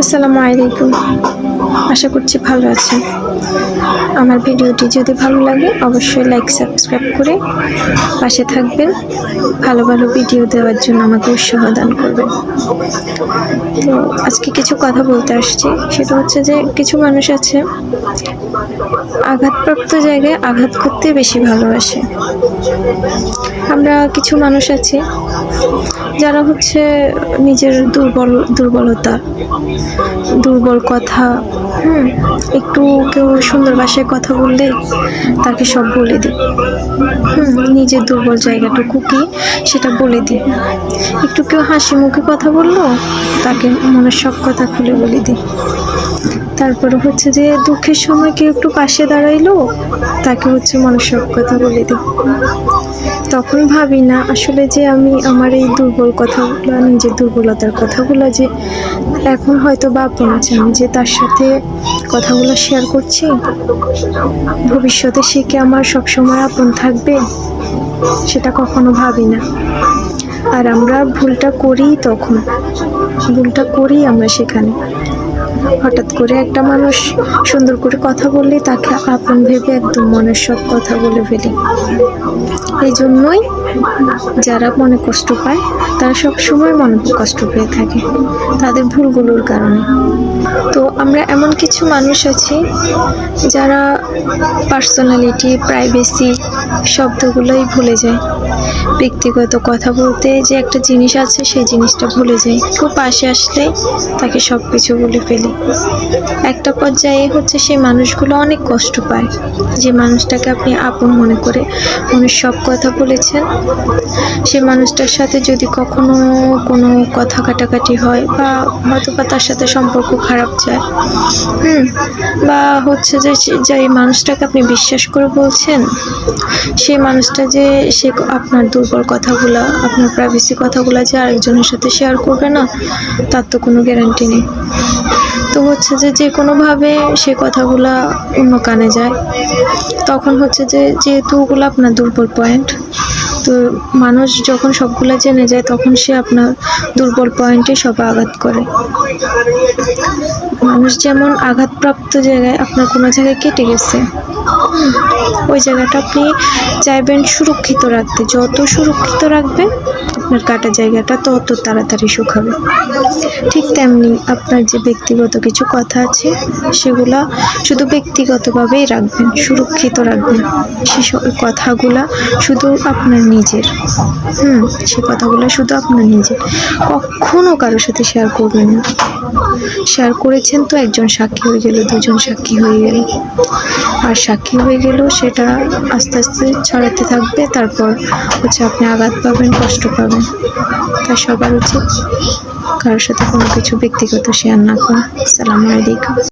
আসসালামু আলাইকুম। আশা করছি ভালো আছেন। আমার ভিডিওটি যদি ভালো লাগে, অবশ্যই লাইক সাবস্ক্রাইব করে পাশে থাকবেন। ভালো ভালো ভিডিও দেওয়ার জন্য আমাকে উৎসাহ দান করবেন। তো আজকে কিছু কথা বলতে আসছি। সেটা হচ্ছে যে কিছু মানুষ আছে আঘাতপ্রাপ্ত জায়গায় আঘাত করতে বেশি ভালোবাসে। আমরা কিছু মানুষ আছি যারা হচ্ছে নিজের দুর্বল দুর্বলতা দুর্বল কথা, হুম, একটু কেউ সুন্দর ভাষায় কথা বললে তাকে সব বলে দিই। হুম, নিজের দুর্বল জায়গাটুকু কি সেটা বলে দিই। একটু কেউ হাসি মুখে কথা বলল, তাকে মনের সব কথা খুলে বলে দিই। তারপরে হচ্ছে যে দুঃখের সময় কেউ একটু পাশে দাঁড়াইলো, তাকে হচ্ছে মনের সব কথা বলে দিই। তখন ভাবি না আসলে যে আমি আমার এই দুর্বল কথাগুলো নিজের দুর্বলতার কথাগুলো যে এখন হয়তো বা আপন আমি যে তার সাথে কথাগুলো শেয়ার করছি, ভবিষ্যতে সে কি আমার সবসময় আপন থাকবে? সেটা কখনো ভাবি না। আর আমরা ভুলটা করি তখন, ভুলটা করি আমরা সেখানে। হঠাৎ করে একটা মানুষ সুন্দর করে কথা বললে তাকে আপন ভেবে একদম মনের সব কথা বলে ফেলি। এই জন্যই যারা মনে কষ্ট পায়, তারা সব সময় মনে কষ্ট পেয়ে থাকে তাদের ভুলগুলোর কারণে। তো আমরা এমন কিছু মানুষ আছি যারা পার্সোনালিটি প্রাইভেসি শব্দগুলোই ভুলে যায়। ব্যক্তিগত কথা বলতে যে একটা জিনিস আছে, সেই জিনিসটা ভুলে যাই কেউ পাশে আসলে তাকে সব কিছু বলে ফেলি। একটা পর্যায়ে হচ্ছে সেই মানুষগুলো অনেক কষ্ট পায়। যে মানুষটাকে আপনি আপন মনে করে মনের সব কথা বলেছেন। সে মানুষটার সাথে যদি কখনো কোনো কথা কাটাকাটি হয় বা হয়তো বা তার সাথে সম্পর্ক খারাপ যায়, হুম, বা হচ্ছে যে যে মানুষটাকে আপনি বিশ্বাস করে বলছেন, সেই মানুষটা যে সে আপনার দুর্বল কথাগুলো, আপনার প্রাইভেসি কথাগুলো যে আরেকজনের সাথে শেয়ার করবে না, তার তো কোনো গ্যারান্টি নেই। তো হচ্ছে যে যে কোনোভাবে সে কথাগুলা অন্য কানে যায়। তখন হচ্ছে যে যেহেতু ওগুলো আপনার দুর্বল পয়েন্ট তো মানুষ যখন সবগুলা জেনে যায় তখন সে আপনার দুর্বল পয়েন্টে সব আঘাত করে। মানুষ যেমন আঘাতপ্রাপ্ত জায়গায় আপনার কোনো জায়গায় কেটে গেছে, ওই জায়গাটা আপনি চাইবেন সুরক্ষিত রাখতে। যত সুরক্ষিত রাখবেন আপনার কাটা জায়গাটা তত তাড়াতাড়ি শুকাবে। ঠিক তেমনি আপনার যে ব্যক্তিগত কিছু কথা আছে, সেগুলা শুধু ব্যক্তিগতভাবেই রাখবেন, সুরক্ষিত রাখবেন। সেসব কথাগুলা শুধু আপনার নিজের। হুম, সে কথাগুলো শুধু আপনার নিজের। কখনো কারোর সাথে শেয়ার করবেন না। শেয়ার করেছেন তো একজন সাক্ষী হয়ে গেল, দুজন সাক্ষী হয়ে গেল। আর সাক্ষী হয়ে গেলেও সেটা আস্তে আস্তে ছড়াতে থাকবে, তারপর হচ্ছে আপনি আঘাত পাবেন, কষ্ট পাবেন। তাই সবার উচিত কারোর সাথে কোনো কিছু ব্যক্তিগত শেয়ার না করা। সালাম আলাইকুম।